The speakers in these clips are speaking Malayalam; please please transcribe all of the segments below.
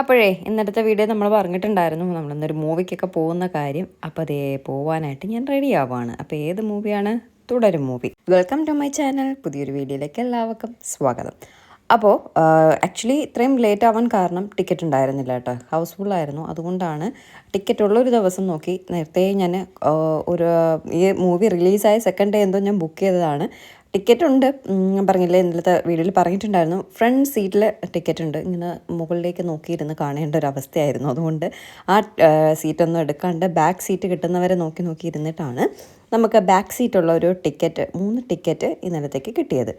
അപ്പോഴേ ഇന്നത്തെ വീഡിയോ നമ്മൾ പറഞ്ഞിട്ടുണ്ടായിരുന്നു നമ്മളിന്നൊരു മൂവിക്കൊക്കെ പോകുന്ന കാര്യം. അപ്പോൾ അതേ പോവാനായിട്ട് ഞാൻ റെഡി ആവുകയാണ് അപ്പോൾ ഏത് മൂവിയാണ് Thudarum movie welcome to my channel പുതിയൊരു വീഡിയോയിലേക്ക് എല്ലാവർക്കും സ്വാഗതം. അപ്പോൾ ആക്ച്വലി ഇത്രയും ലേറ്റ് ആവാൻ കാരണം ടിക്കറ്റ് ഉണ്ടായിരുന്നില്ല കേട്ടോ. ഹൗസ്ഫുൾ ആയിരുന്നു. അതുകൊണ്ടാണ് ടിക്കറ്റ് ഉള്ളൊരു ദിവസം നോക്കി നേരത്തെ ഞാൻ ഒരു ഈ മൂവി റിലീസായ സെക്കൻഡ് ഡേ എന്തോ ഞാൻ ബുക്ക് ചെയ്തതാണ്. ടിക്കറ്റ് ഉണ്ട് പറഞ്ഞില്ലേ ഇന്നലത്തെ വീഡിയോയിൽ പറഞ്ഞിട്ടുണ്ടായിരുന്നു. ഫ്രണ്ട് സീറ്റിൽ ടിക്കറ്റ് ഉണ്ട് ഇങ്ങനെ മുകളിലേക്ക് നോക്കിയിരുന്ന് കാണേണ്ട ഒരു അവസ്ഥയായിരുന്നു. അതുകൊണ്ട് ആ സീറ്റൊന്നും എടുക്കാണ്ട് ബാക്ക് സീറ്റ് കിട്ടുന്നവരെ നോക്കി നോക്കി ഇരുന്നിട്ടാണ് നമുക്ക് ബാക്ക് സീറ്റുള്ള ഒരു ടിക്കറ്റ് മൂന്ന് ടിക്കറ്റ് ഇന്നലത്തേക്ക് കിട്ടിയത്.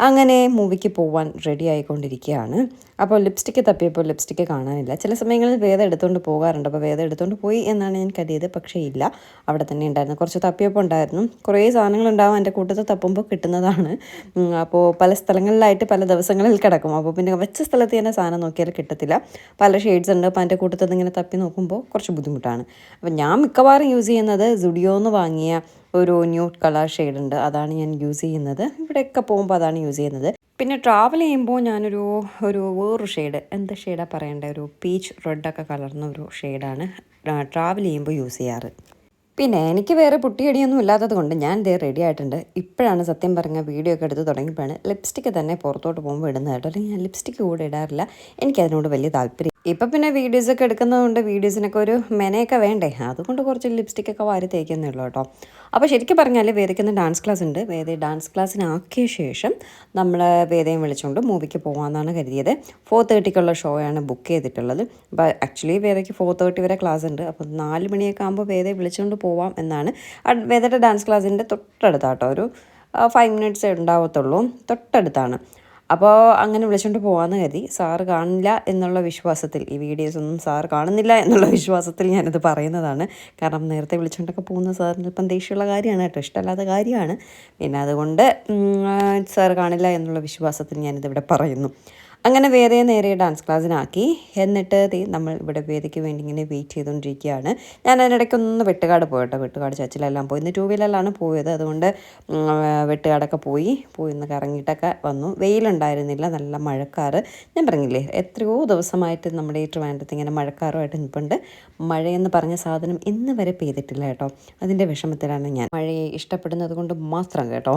അങ്ങനെ മൂവിക്ക് പോവാൻ റെഡി ആയിക്കൊണ്ടിരിക്കുകയാണ്. അപ്പോൾ ലിപ്സ്റ്റിക്ക് തപ്പിയപ്പോൾ ലിപ്സ്റ്റിക്ക് കാണാനില്ല. ചില സമയങ്ങളിൽ വേദം എടുത്തുകൊണ്ട് പോകാറുണ്ട്. അപ്പോൾ വേദം എടുത്തുകൊണ്ട് പോയി എന്നാണ് ഞാൻ കരുതിയത്. പക്ഷേ ഇല്ല. അവിടെ തന്നെ ഉണ്ടായിരുന്നു. കുറച്ച് തപ്പിയപ്പോൾ ഉണ്ടായിരുന്നു. കുറേ സാധനങ്ങൾ ഉണ്ടാവും എന്റെ കൂട്ടത്തിൽ തപ്പുമ്പോൾ കിട്ടുന്നതാണ്. അപ്പോൾ പല സ്ഥലങ്ങളിലായിട്ട് പല ദിവസങ്ങളിൽ കിടക്കും. അപ്പോൾ പിന്നെ വെച്ച സ്ഥലത്ത് തന്നെ സാധനം നോക്കിയാൽ കിട്ടത്തില്ല. പല ഷെയ്ഡ്സ് ഉണ്ട്. അപ്പോൾ എന്റെ കൂട്ടത്തിൽ ഇങ്ങനെ തപ്പി നോക്കുമ്പോൾ കുറച്ച് ബുദ്ധിമുട്ടാണ്. അപ്പോൾ ഞാൻ മിക്കവാറും യൂസ് ചെയ്യുന്നത് സുഡിയോന്ന് വാങ്ങിയ ഒരു ന്യൂട്ട് കളർ ഷെയ്ഡ് ഉണ്ട്. അതാണ് ഞാൻ യൂസ് ചെയ്യുന്നത്. ഇവിടെയൊക്കെ പോകുമ്പോൾ അതാണ് യൂസ് ചെയ്യുന്നത്. പിന്നെ ട്രാവൽ ചെയ്യുമ്പോൾ ഞാനൊരു ഒരു വേറൊരു ഷെയ്ഡ് എന്ത് ഷെയ്ഡാണ് പറയേണ്ടത് ഒരു പീച്ച് റെഡൊക്കെ കലർന്ന ഒരു ഷെയ്ഡാണ് ട്രാവൽ ചെയ്യുമ്പോൾ യൂസ് ചെയ്യാറ്. പിന്നെ എനിക്ക് വേറെ പുട്ടിയടിയൊന്നും ഇല്ലാത്തത് കൊണ്ട് ഞാൻ ഇതേ റെഡി ആയിട്ടുണ്ട്. ഇപ്പോഴാണ് സത്യം പറഞ്ഞ വീഡിയോ ഒക്കെ എടുത്ത് തുടങ്ങിയപ്പോഴാണ്. ലിപ്സ്റ്റിക്ക് തന്നെ പുറത്തോട്ട് പോകുമ്പോൾ ഇടുന്നത് കേട്ടോ. അല്ലെങ്കിൽ ഞാൻ ലിപ്സ്റ്റിക്ക് കൂടെ ഇടാറില്ല. എനിക്കതിനോട് വലിയ താല്പര്യം ഇപ്പം പിന്നെ വീഡിയോസൊക്കെ എടുക്കുന്നതുകൊണ്ട് വീഡിയോസിനൊക്കെ ഒരു മെനയൊക്കെ വേണ്ടേ? അതുകൊണ്ട് കുറച്ച് ലിപ്സ്റ്റിക് ഒക്കെ വാരി തേക്കുന്നേ ഉള്ളൂ കേട്ടോ. അപ്പോൾ ശരിക്കും പറഞ്ഞാൽ വേദിക്കുന്ന ഡാൻസ് ക്ലാസ് ഉണ്ട്. വേദയെ ഡാൻസ് ക്ലാസ്സിനാക്കിയ ശേഷം നമ്മൾ വേദയും വിളിച്ചുകൊണ്ട് മൂവിക്ക് പോകാമെന്നാണ് കരുതിയത്. ഫോർ തേർട്ടിക്കുള്ള ഷോ ആണ് ബുക്ക് ചെയ്തിട്ടുള്ളത്. അപ്പോൾ ആക്ച്വലി വേദയ്ക്ക് ഫോർ തേർട്ടി വരെ ക്ലാസ് ഉണ്ട്. അപ്പോൾ നാല് മണിയൊക്കെ ആകുമ്പോൾ വേദയെ വിളിച്ചുകൊണ്ട് പോവാം എന്നാണ്. വേദയുടെ ഡാൻസ് ക്ലാസ്സിന്റെ തൊട്ടടുത്താട്ടോ. ഒരു ഫൈവ് മിനിറ്റ്സ് ഉണ്ടാവത്തുള്ളൂ. തൊട്ടടുത്താണ്. അപ്പോൾ അങ്ങനെ വിളിച്ചുകൊണ്ട് പോകാമെന്ന് കരുതി. സാറ് കാണില്ല എന്നുള്ള വിശ്വാസത്തിൽ ഈ വീഡിയോസ് ഒന്നും സാറ് കാണുന്നില്ല എന്നുള്ള വിശ്വാസത്തിൽ ഞാനത് പറയുന്നതാണ്. കാരണം നേരത്തെ വിളിച്ചുകൊണ്ടൊക്കെ പോകുന്ന സാറിന് ഇപ്പം ദേഷ്യമുള്ള കാര്യമാണ് കേട്ടോ ഇഷ്ടമല്ലാത്ത കാര്യമാണ്. പിന്നെ അതുകൊണ്ട് സാറ് കാണില്ല എന്നുള്ള വിശ്വാസത്തിൽ ഞാനിതിവിടെ പറയുന്നു. അങ്ങനെ വേറെ നേരെ ഡാൻസ് ക്ലാസ്സിനാക്കി എന്നിട്ട് നമ്മൾ ഇവിടെ വേദിക്ക് വേണ്ടി ഇങ്ങനെ വെയിറ്റ് ചെയ്തുകൊണ്ടിരിക്കുകയാണ് ഞാൻ അതിനിടയ്ക്ക് ഒന്ന് വെട്ടുകാട് പോയിട്ടോ. വെട്ടുകാട് ചച്ചിലെല്ലാം പോയി. ഇന്ന് ടൂ വീലറിലാണ് പോയത്. അതുകൊണ്ട് വെട്ടുകാടൊക്കെ പോയി. പോയി ഒന്ന് കറങ്ങിയിട്ടൊക്കെ വന്നു. വെയിലുണ്ടായിരുന്നില്ല. നല്ല മഴക്കാറ്. ഞാൻ പറഞ്ഞില്ലേ എത്രയോ ദിവസമായിട്ട് നമ്മുടെ ഈ ട്രിവാൻഡ്രത്ത് ഇങ്ങനെ മഴക്കാറുമായിട്ട് നിൽപ്പുണ്ട്. മഴയെന്ന് പറഞ്ഞ സാധനം ഇന്ന് വരെ പെയ്തിട്ടില്ല കേട്ടോ. അതിന്റെ വിഷമത്തിലാണ് ഞാൻ. മഴയെ ഇഷ്ടപ്പെടുന്നത് കൊണ്ട് മാത്രം കേട്ടോ.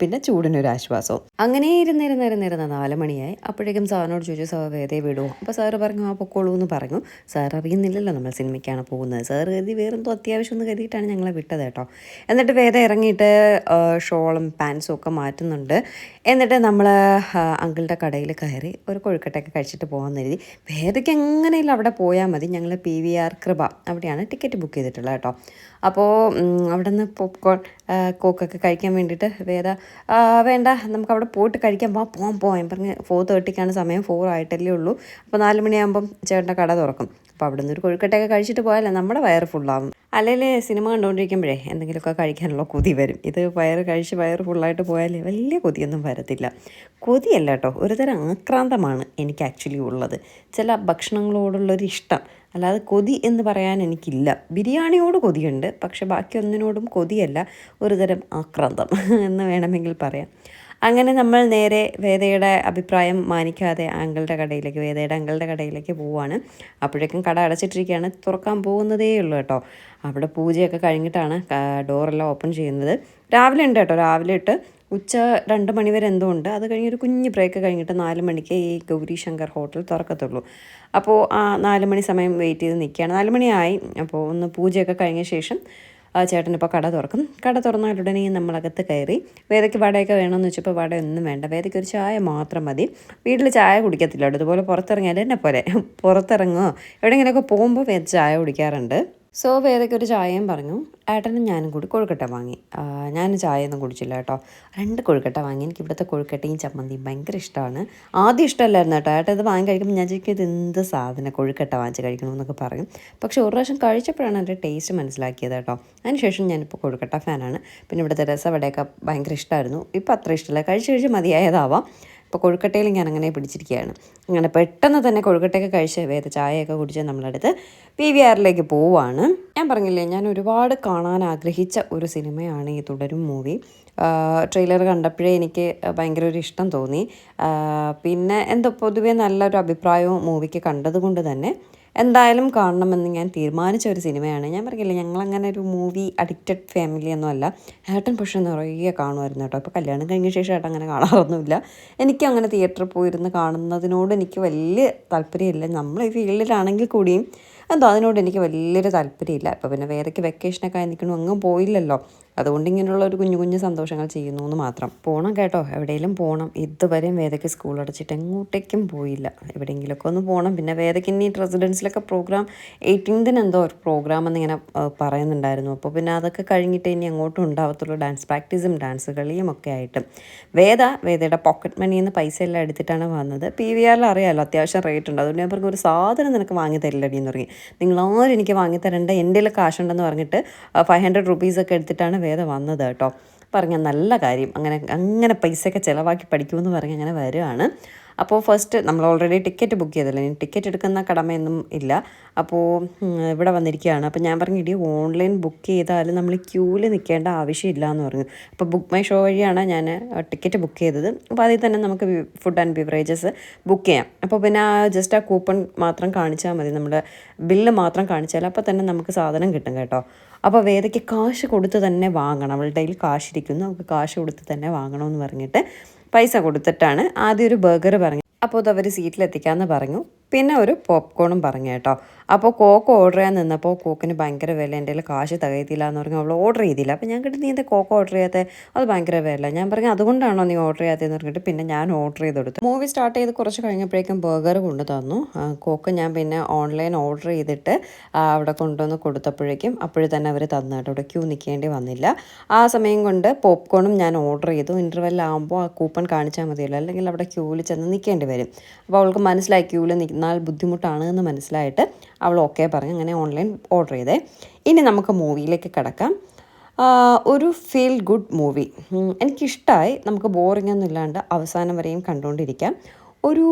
പിന്നെ ചൂടിനൊരു ആശ്വാസവും. അങ്ങനെ ഇരുന്നിരുന്നിരുന്നിരുന്ന നാല് മണിയായി. അപ്പോഴേക്കും സാറിനോട് ചോദിച്ചു സാർ വേദേ വിടുമോ അപ്പോൾ സാറ് പറഞ്ഞു ആ പൊക്കോളൂ എന്ന് പറഞ്ഞു. സാർ അറിയുന്നില്ലല്ലോ നമ്മൾ സിനിമയ്ക്കാണ് പോകുന്നത്. സാർ കരുതി വേറെന്തോ അത്യാവശ്യം എന്ന് കരുതിയിട്ടാണ് ഞങ്ങളെ വിട്ടത് കേട്ടോ. എന്നിട്ട് വേദ ഇറങ്ങിയിട്ട് ഷോളും പാൻസും ഒക്കെ മാറ്റുന്നുണ്ട്. എന്നിട്ട് നമ്മൾ അങ്കിളുടെ കടയിൽ കയറി ഒരു കൊഴുക്കട്ടയൊക്കെ കഴിച്ചിട്ട് പോകാമെന്ന് കരുതി. വേദയ്ക്ക് എങ്ങനെയല്ല അവിടെ പോയാൽ മതി. ഞങ്ങൾ പി വി ആർ കൃപ. അവിടെയാണ് ടിക്കറ്റ് ബുക്ക് ചെയ്തിട്ടുള്ളത് കേട്ടോ. അപ്പോൾ അവിടെ നിന്ന് പോപ്കോൺ കോക്കൊക്കെ കഴിക്കാൻ വേണ്ടിയിട്ട് വേറെ വേണ്ട നമുക്ക് അവിടെ പോയിട്ട് കഴിക്കാൻ പോകാം പോകാം പോകാം പറഞ്ഞ് ഫോർ തേർട്ടിക്കാണ് സമയം ഫോർ ആയിട്ടല്ലേ ഉള്ളൂ. അപ്പോൾ നാല് മണിയാകുമ്പം ചേട്ടന്റെ കട തുറക്കും. അപ്പോൾ അവിടെ നിന്ന് ഒരു കൊഴുക്കട്ടയൊക്കെ കഴിച്ചിട്ട് പോയാലേ നമ്മുടെ വയറ് ഫുള്ളാവും അല്ലെങ്കിൽ സിനിമ കണ്ടുകൊണ്ടിരിക്കുമ്പോഴേ എന്തെങ്കിലുമൊക്കെ കഴിക്കാനുള്ള കൊതി വരും. ഇത് വയറ് കഴിച്ച് വയറ് ഫുള്ളായിട്ട് പോയാൽ വലിയ കൊതിയൊന്നും വരത്തില്ല. കൊതിയല്ല കേട്ടോ ഒരുതരം ആക്രാന്തമാണ് എനിക്ക് ആക്ച്വലി ഉള്ളത്. ചില ഭക്ഷണങ്ങളോടുള്ളൊരു ഇഷ്ടം അല്ലാതെ കൊതി എന്ന് പറയാൻ എനിക്കില്ല. ബിരിയാണിയോട് കൊതിയുണ്ട്. പക്ഷെ ബാക്കി ഒന്നിനോടും കൊതിയല്ല. ഒരുതരം ആക്രാന്തം എന്ന് വേണമെങ്കിൽ പറയാം. അങ്ങനെ നമ്മൾ നേരെ വേദയുടെ അഭിപ്രായം മാനിക്കാതെ ആങ്കിളുടെ കടയിലേക്ക് വേദയുടെ അങ്കിളുടെ കടയിലേക്ക് പോവാണ് അപ്പോഴേക്കും കട അടച്ചിട്ടിരിക്കുകയാണ്. തുറക്കാൻ പോകുന്നതേ ഉള്ളൂ കേട്ടോ. അവിടെ പൂജയൊക്കെ കഴിഞ്ഞിട്ടാണ് ഡോറെല്ലാം ഓപ്പൺ ചെയ്യുന്നത്. രാവിലെ ഉണ്ട് കേട്ടോ. രാവിലെ ഇട്ട് ഉച്ച രണ്ട് മണിവരെ എന്തോ ഉണ്ട്. അത് കഴിഞ്ഞ് ഒരു കുഞ്ഞ് ബ്രേക്ക് കഴിഞ്ഞിട്ട് നാല് മണിക്ക് ഈ ഗൗരി ശങ്കർ ഹോട്ടൽ തുറക്കത്തുള്ളൂ. അപ്പോൾ ആ നാല് മണി സമയം വെയിറ്റ് ചെയ്ത് നിൽക്കുകയാണ്. നാല് മണിയായി അപ്പോൾ ഒന്ന് പൂജയൊക്കെ കഴിഞ്ഞ ശേഷം ഇപ്പോൾ കട തുറക്കും. കട തുറന്നാലുടനെ നമ്മളകത്ത് കയറി വേദയ്ക്ക് വടയൊക്കെ വേണമെന്ന് വെച്ചപ്പോൾ വടയൊന്നും വേണ്ട. വേദയ്ക്ക് ഒരു ചായ മാത്രം മതി. വീട്ടിൽ ചായ കുടിക്കത്തില്ല. ഇതുപോലെ പുറത്തിറങ്ങിയാൽ എന്നെ പോലെ പുറത്തിറങ്ങുമോ എവിടെയെങ്കിലുമൊക്കെ പോകുമ്പോൾ വേദ ചായ കുടിക്കാറുണ്ട്. സോ വേദയ്ക്ക് ഒരു ചായയും പറഞ്ഞു. ഏട്ടനും ഞാനും കൂടി കൊഴുക്കട്ട വാങ്ങി. ഞാൻ ചായയൊന്നും കുടിച്ചില്ല കേട്ടോ. രണ്ട് കൊഴുക്കട്ട വാങ്ങി. എനിക്ക് ഇവിടുത്തെ കൊഴുക്കട്ടയും ചമ്മന്തിയും ഭയങ്കര ഇഷ്ടമാണ്. ആദ്യം ഇഷ്ടമല്ലായിരുന്നു കേട്ടോ. ഏട്ടൻ ഇത് വാങ്ങി കഴിക്കുമ്പോൾ ഞാൻ ചോദിക്കും ഇത് എന്ത് സാധനം? കൊഴുക്കട്ട വാങ്ങിച്ച് കഴിക്കണമെന്നൊക്കെ പറയും. പക്ഷേ ഒരു പ്രാവശ്യം കഴിച്ചപ്പോഴാണ് അതിന്റെ ടേസ്റ്റ് മനസ്സിലാക്കിയത് കേട്ടോ. അതിനുശേഷം ഞാനിപ്പോൾ കൊഴുക്കട്ട ഫാനാണ്. പിന്നെ ഇവിടുത്തെ രസവടയൊക്കെ ഭയങ്കര ഇഷ്ടമായിരുന്നു. ഇപ്പോൾ അത്ര ഇഷ്ടമല്ല. കഴിച്ച് കഴിച്ച് മതിയായതാവാം. ഇപ്പോൾ കൊഴുക്കട്ടയിൽ ഞാൻ അങ്ങനെ പിടിച്ചിരിക്കുകയാണ് അങ്ങനെ പെട്ടെന്ന് തന്നെ കൊഴുക്കട്ടയൊക്കെ കഴിച്ച് വേറെ ചായയൊക്കെ കുടിച്ച് നമ്മളടുത്ത് പി വി ആറിലേക്ക് പോവാണ്. ഞാൻ പറഞ്ഞില്ലേ ഞാൻ ഒരുപാട് കാണാൻ ആഗ്രഹിച്ച ഒരു സിനിമയാണ് ഈ തുടരും മൂവി. ട്രെയിലർ കണ്ടപ്പോഴേ എനിക്ക് ഭയങ്കര ഒരു ഇഷ്ടം തോന്നി. പിന്നെ എന്തോ പൊതുവേ നല്ലൊരു അഭിപ്രായവും മൂവിക്ക് കണ്ടതുകൊണ്ട് തന്നെ എന്തായാലും കാണണമെന്ന് ഞാൻ തീരുമാനിച്ച ഒരു സിനിമയാണ്. ഞാൻ പറഞ്ഞില്ല ഞങ്ങളങ്ങനെ ഒരു മൂവി അഡിക്റ്റഡ് ഫാമിലി ഒന്നും അല്ല. ഏട്ടൻ പക്ഷേ നിറയെ കാണുമായിരുന്നു കേട്ടോ. അപ്പോൾ കല്യാണം കഴിഞ്ഞ ശേഷം ഏട്ടൻ അങ്ങനെ കാണാറൊന്നുമില്ല. എനിക്കും അങ്ങനെ തിയേറ്ററിൽ പോയിരുന്ന് കാണുന്നതിനോട് എനിക്ക് വലിയ താല്പര്യമില്ല. നമ്മൾ ഈ ഫീൽഡിലാണെങ്കിൽ കൂടിയും എന്തോ അതിനോട് എനിക്ക് വലിയൊരു താല്പര്യമില്ല. ഇപ്പോൾ പിന്നെ വേദയ്ക്ക് വെക്കേഷനൊക്കെ ആയി നിൽക്കണു അങ്ങും പോയില്ലല്ലോ. അതുകൊണ്ട് ഇങ്ങനെയുള്ള ഒരു കുഞ്ഞു കുഞ്ഞു സന്തോഷങ്ങൾ ചെയ്യുന്നു എന്ന് മാത്രം. പോകണം കേട്ടോ. എവിടെയെങ്കിലും പോകണം ഇതുവരെയും വേദയ്ക്ക് സ്കൂൾ അടച്ചിട്ട് എങ്ങോട്ടേക്കും പോയില്ല. എവിടെയെങ്കിലുമൊക്കെ ഒന്ന് പോകണം പിന്നെ വേദയ്ക്ക് ഇനി റെസിഡൻസിലൊക്കെ പ്രോഗ്രാം എയ്റ്റീൻതിന് എന്തോ ഒരു പ്രോഗ്രാം എന്നിങ്ങനെ പറയുന്നുണ്ടായിരുന്നു. അപ്പോൾ പിന്നെ അതൊക്കെ കഴിഞ്ഞിട്ട് ഇനി അങ്ങോട്ടും ഉണ്ടാവത്തുള്ളൂ. ഡാൻസ് പ്രാക്ടീസും ഡാൻസ് കളിയും ഒക്കെ ആയിട്ട്. വേദ വേദയുടെ പോക്കറ്റ് മണിയിൽ നിന്ന് പൈസ എല്ലാം എടുത്തിട്ടാണ് വന്നത്. പി വി ആറിൽ അറിയാമല്ലോ അത്യാവശ്യം റേറ്റ് ഉണ്ട്. അതുകൊണ്ട് ഞാൻ പറഞ്ഞു ഒരു സാധനം നിനക്ക് വാങ്ങി തരില്ലടി എന്ന് പറഞ്ഞു. നിങ്ങൾ ആരും എനിക്ക് വാങ്ങിത്തരേണ്ട തരണ്ട എന്റെ കാശുണ്ടെന്ന് പറഞ്ഞിട്ട് ഫൈവ് ഹൺഡ്രഡ് റുപ്പീസൊക്കെ എടുത്തിട്ടാണ് വേദ വന്നത് കേട്ടോ. പറഞ്ഞ നല്ല കാര്യം. അങ്ങനെ അങ്ങനെ പൈസയൊക്കെ ചിലവാക്കി പഠിക്കുമെന്ന് പറഞ്ഞ് അങ്ങനെ വരികയാണ് അപ്പോൾ ഫസ്റ്റ് നമ്മൾ ഓൾറെഡി ടിക്കറ്റ് ബുക്ക് ചെയ്തല്ലോ. ടിക്കറ്റ് എടുക്കുന്ന കടമയൊന്നും ഇല്ല. അപ്പോൾ ഇവിടെ വന്നിരിക്കുകയാണ്. അപ്പോൾ ഞാൻ പറഞ്ഞു ഇടി ഓൺലൈൻ ബുക്ക് ചെയ്താൽ നമ്മൾ ക്യൂവിൽ നിൽക്കേണ്ട ആവശ്യമില്ല എന്ന് പറഞ്ഞു. അപ്പോൾ ബുക്ക് മൈ ഷോ വഴിയാണ് ഞാൻ ടിക്കറ്റ് ബുക്ക് ചെയ്തത്. അപ്പോൾ അതിൽ തന്നെ നമുക്ക് ഫുഡ് ആൻഡ് ബിവറേജസ് ബുക്ക് ചെയ്യാം. അപ്പോൾ പിന്നെ ആ ജസ്റ്റ് ആ കൂപ്പൺ മാത്രം കാണിച്ചാൽ മതി. നമ്മുടെ ബില്ല് മാത്രം കാണിച്ചാൽ അപ്പോൾ തന്നെ നമുക്ക് സാധനം കിട്ടും കേട്ടോ. അപ്പോൾ വേദയ്ക്ക് കാശ് കൊടുത്ത് തന്നെ വാങ്ങണം. അവളുടെ കയ്യിൽ കാശിരിക്കുന്നു നമുക്ക് കാശ് കൊടുത്ത് തന്നെ വാങ്ങണമെന്ന് പറഞ്ഞിട്ട് പൈസ കൊടുത്തിട്ടാണ് ആദ്യം ഒരു ബർഗർ പറഞ്ഞു അപ്പോൾ അത് അവർ സീറ്റിലെത്തിക്കാമെന്ന് പറഞ്ഞു. പിന്നെ ഒരു പോപ്കോണും പറഞ്ഞു കേട്ടോ. അപ്പോൾ കോക്ക് ഓർഡർ ചെയ്യാൻ നിന്നപ്പോൾ കോക്കിന് ഭയങ്കര വില എന്റെ കാശ് തികയത്തില്ല എന്ന് പറഞ്ഞു അവൾ ഓർഡർ ചെയ്തില്ല. അപ്പോൾ ഞാൻ കിട്ടി നീ എന്താ കോക്ക് ഓർഡർ ചെയ്യാത്ത? അത് ഭയങ്കര വില ഞാൻ പറഞ്ഞു അതുകൊണ്ടാണോ നീ ഓർഡർ ചെയ്യാത്തതെന്ന് പറഞ്ഞിട്ട് പിന്നെ ഞാൻ ഓർഡർ ചെയ്ത് കൊടുത്തു മൂവി സ്റ്റാർട്ട് ചെയ്ത് കുറച്ച് കഴിഞ്ഞപ്പോഴേക്കും ബർഗർ കൊണ്ടു തന്നു. കോക്ക് ഞാൻ പിന്നെ ഓൺലൈൻ ഓർഡർ ചെയ്തിട്ട് അവിടെ കൊണ്ടുവന്ന് കൊടുത്തപ്പോഴേക്കും അപ്പോഴും തന്നെ അവർ തന്നിട്ട് അവിടെ ക്യൂ നിൽക്കേണ്ടി വന്നില്ല. ആ സമയം കൊണ്ട് പോപ്കോണും ഞാൻ ഓർഡർ ചെയ്തു. ഇന്റർവെല്ലാകുമ്പോൾ ആ കൂപ്പൺ കാണിച്ചാൽ മതിയല്ലോ. അല്ലെങ്കിൽ അവിടെ ക്യൂവിൽ ചെന്ന് നിൽക്കേണ്ടി വരും. അപ്പോൾ അവൾക്ക് മനസ്സിലായി ക്യൂവിൽ നിന്നാൽ ബുദ്ധിമുട്ടാണ് എന്ന് മനസ്സിലായിട്ട് അവൾ ഓക്കെ പറഞ്ഞു അങ്ങനെ ഓൺലൈൻ ഓർഡർ ചെയ്തേ. ഇനി നമുക്ക് മൂവിയിലേക്ക് കിടക്കാം. ഒരു ഫീൽ ഗുഡ് മൂവി എനിക്കിഷ്ടമായി നമുക്ക് ബോറിംഗ് ഒന്നും ഇല്ലാണ്ട് അവസാനം വരെയും കണ്ടുകൊണ്ടിരിക്കാം ഒരു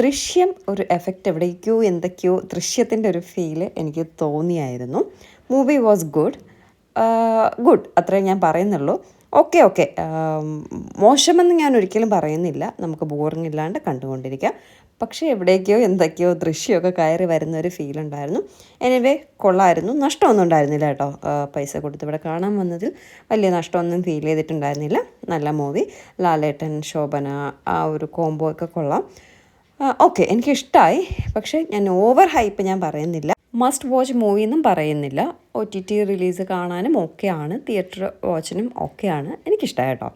ദൃശ്യം ഒരു എഫക്റ്റ് എവിടേക്കോ എന്തൊക്കെയോ ദൃശ്യത്തിന്റെ ഒരു ഫീൽ എനിക്ക് തോന്നിയായിരുന്നു. മൂവി വാസ് ഗുഡ് ഗുഡ് അത്രേ ഞാൻ പറയുന്നുള്ളൂ. ഓക്കെ ഓക്കെ മോശമെന്ന് ഞാൻ ഒരിക്കലും പറയുന്നില്ല. നമുക്ക് ബോറിംഗ് ഇല്ലാണ്ട് കണ്ടുകൊണ്ടിരിക്കാം. പക്ഷേ എവിടേക്കോ എന്തൊക്കെയോ ദൃശ്യമൊക്കെ കയറി വരുന്ന ഒരു ഫീൽ ഉണ്ടായിരുന്നു. എനിവേ കൊള്ളായിരുന്നു. നഷ്ടമൊന്നും ഉണ്ടായിരുന്നില്ല കേട്ടോ. പൈസ കൊടുത്ത് ഇവിടെ കാണാൻ വന്നതിൽ വലിയ നഷ്ടമൊന്നും ഫീൽ ചെയ്തിട്ടുണ്ടായിരുന്നില്ല. നല്ല മൂവി ലാലേട്ടൻ ശോഭന ആ ഒരു കോംബോ ഒക്കെ കൊള്ളാം. ഓക്കെ എനിക്കിഷ്ടമായി പക്ഷേ ഞാൻ ഓവർ ഹൈപ്പ് ഞാൻ പറയുന്നില്ല. മസ്റ്റ് വാച്ച് മൂവി എന്നും പറയുന്നില്ല. ഒ ടി ടി റിലീസ് കാണാനും ഓക്കെയാണ് തിയേറ്റർ വാച്ചിനും ഓക്കെയാണ് എനിക്കിഷ്ടമായി കേട്ടോ.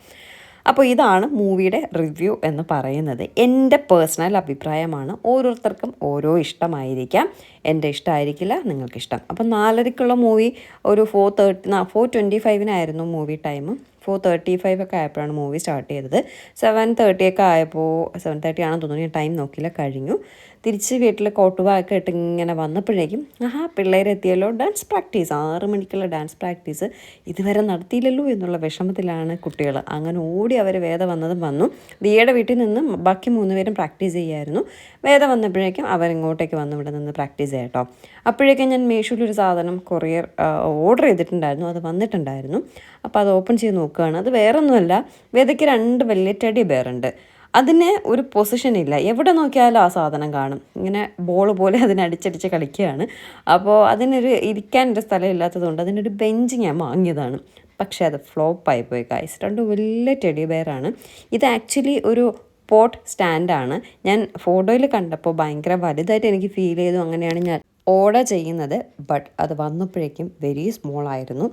അപ്പോൾ ഇതാണ് മൂവിയുടെ റിവ്യൂ എന്ന് പറയുന്നത്. എന്റെ പേഴ്സണൽ അഭിപ്രായമാണ്. ഓരോരുത്തർക്കും ഓരോ ഇഷ്ടമായിരിക്കാം. എന്റെ ഇഷ്ടമായിരിക്കില്ല നിങ്ങൾക്കിഷ്ടം. അപ്പോൾ നാലരയ്ക്കുള്ള മൂവി ഒരു four thirty four twenty ഫൈവിനായിരുന്നു movie time four thirty five ഒക്കെ ആയപ്പോഴാണ് മൂവി സ്റ്റാർട്ട് ചെയ്തത്. സെവൻ തേർട്ടി ഒക്കെ ആയപ്പോൾ സെവൻ തേർട്ടി ആണെന്ന് തോന്നുന്നു ഞാൻ ടൈം നോക്കിയില്ല കഴിഞ്ഞു. തിരിച്ച് വീട്ടിൽ കോട്ടുവായൊക്കെ ഇട്ട് ഇങ്ങനെ വന്നപ്പോഴേക്കും ആഹാ പിള്ളേരെത്തിയല്ലോ ഡാൻസ് പ്രാക്ടീസ് ആറ് മണിക്കുള്ള ഡാൻസ് പ്രാക്ടീസ് ഇതുവരെ നടത്തിയില്ലല്ലോ എന്നുള്ള വിഷമത്തിലാണ് കുട്ടികൾ അങ്ങനെ ഓടി അവർ വേദ വന്നതും വന്നു. ദിയയുടെ വീട്ടിൽ നിന്ന് ബാക്കി മൂന്ന് പേരും പ്രാക്ടീസ് ചെയ്യായിരുന്നു. വേദ വന്നപ്പോഴേക്കും അവരിങ്ങോട്ടേക്ക് വന്ന് ഇവിടെ നിന്ന് പ്രാക്ടീസ് ചെയ്യാം കേട്ടോ അപ്പോഴേക്കും ഞാൻ മീഷോയിലൊരു സാധനം കൊറിയർ ഓർഡർ ചെയ്തിട്ടുണ്ടായിരുന്നു. അത് വന്നിട്ടുണ്ടായിരുന്നു. അപ്പോൾ അത് ഓപ്പൺ ചെയ്ത് നോക്കുകയാണ്. അത് വേറൊന്നുമല്ല. വേദയ്ക്ക് രണ്ട് വലിയ ടെഡി ബെയർ ഉണ്ട്. അതിന് ഒരു പൊസിഷൻ ഇല്ല. എവിടെ നോക്കിയാലും ആ സാധനം കാണും. ഇങ്ങനെ ബോൾ പോലെ അതിനെ അടിച്ചടിച്ച് കളിക്കുകയാണ്. അപ്പോൾ അതിനൊരു ഇരിക്കാനൊരു സ്ഥലം ഇല്ലാത്തതുകൊണ്ട് അതിനൊരു ബെഞ്ച് ഞാൻ വാങ്ങിയതാണ്. പക്ഷേ അത് ഫ്ലോപ്പായി പോയി കായ്സ് രണ്ട് വലിയ ടെഡി ബെയറാണ് ഇത് ആക്ച്വലി ഒരു പോട്ട് സ്റ്റാൻഡാണ് ഞാൻ ഫോട്ടോയിൽ കണ്ടപ്പോൾ ഭയങ്കര വലുതായിട്ട് എനിക്ക് ഫീൽ ചെയ്തു. അങ്ങനെയാണ് ഞാൻ ഓർഡർ ചെയ്യുന്നത് ബട്ട് അത് വന്നപ്പോഴേക്കും വെരി സ്മോൾ ആയിരുന്നു.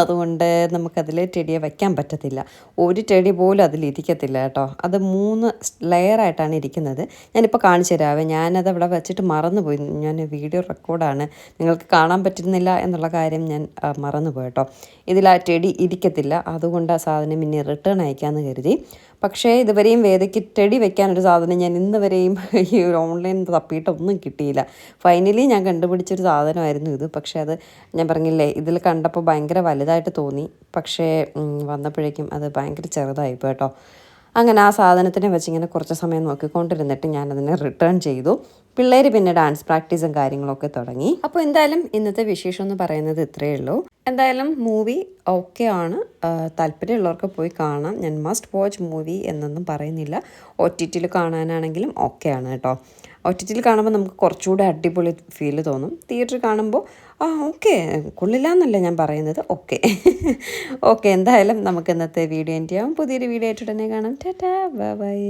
അതുകൊണ്ട് നമുക്കതിൽ ടെടിയെ വയ്ക്കാൻ പറ്റത്തില്ല. ഒരു ടെടി പോലും അതിൽ ഇരിക്കത്തില്ല കേട്ടോ. അത് മൂന്ന് ലെയറായിട്ടാണ് ഇരിക്കുന്നത്. ഞാനിപ്പോൾ കാണിച്ചു തരാവേ ഞാനത് അവിടെ വെച്ചിട്ട് മറന്നുപോയി. ഞാൻ വീഡിയോ റെക്കോർഡാണ് നിങ്ങൾക്ക് കാണാൻ പറ്റുന്നില്ല എന്നുള്ള കാര്യം ഞാൻ മറന്നുപോയി കേട്ടോ. ഇതിൽ ആ ടെടി ഇരിക്കത്തില്ല. അതുകൊണ്ട് ആ സാധനം ഇനി റിട്ടേൺ അയക്കാമെന്ന് കരുതി. പക്ഷേ ഇതുവരെയും വേദയ്ക്ക് ടെടി വെക്കാനൊരു സാധനം ഞാൻ ഇന്ന് വരെയും ഈ ഒരു ഓൺലൈൻ തപ്പിയിട്ടൊന്നും കിട്ടിയില്ല. ഫൈനലി ഞാൻ കണ്ടുപിടിച്ചൊരു സാധനമായിരുന്നു ഇത്. പക്ഷേ അത് ഞാൻ പറഞ്ഞില്ലേ ഇതിൽ കണ്ടപ്പോൾ ഭയങ്കര വലുതായിട്ട് തോന്നി. പക്ഷേ വന്നപ്പോഴേക്കും അത് ഭയങ്കര ചെറുതായിപ്പോൾ കേട്ടോ. അങ്ങനെ ആ സാധനത്തിനെ വെച്ച് ഇങ്ങനെ കുറച്ച് സമയം നോക്കിക്കൊണ്ടിരുന്നിട്ട് ഞാനതിനെ റിട്ടേൺ ചെയ്തു. പിള്ളേർ പിന്നെ ഡാൻസ് പ്രാക്ടീസും കാര്യങ്ങളൊക്കെ തുടങ്ങി. അപ്പോൾ എന്തായാലും ഇന്നത്തെ വിശേഷം എന്ന് പറയുന്നത് ഇത്രയേ ഉള്ളൂ. എന്തായാലും മൂവി ഓക്കെ ആണ്. താല്പര്യമുള്ളവർക്ക് പോയി കാണാം. ഞാൻ മസ്റ്റ് വാച്ച് മൂവി എന്നൊന്നും പറയുന്നില്ല. ഒ ടി ടിയിൽ കാണാനാണെങ്കിലും ഓക്കെ ആണ് കേട്ടോ. ഒ ടി ടിയിൽ കാണുമ്പോൾ നമുക്ക് കുറച്ചുകൂടെ അടിപൊളി ഫീൽ തോന്നും. തിയേറ്ററിൽ കാണുമ്പോൾ ആ ഓക്കെ കൊള്ളില്ല എന്നല്ല ഞാൻ പറയുന്നത് ഓക്കെ ഓക്കെ എന്തായാലും നമുക്ക് ഇന്നത്തെ വീഡിയോ എന്റെ ആവും പുതിയൊരു വീഡിയോ ആയിട്ട് ഉടനെ കാണാം. Tata bye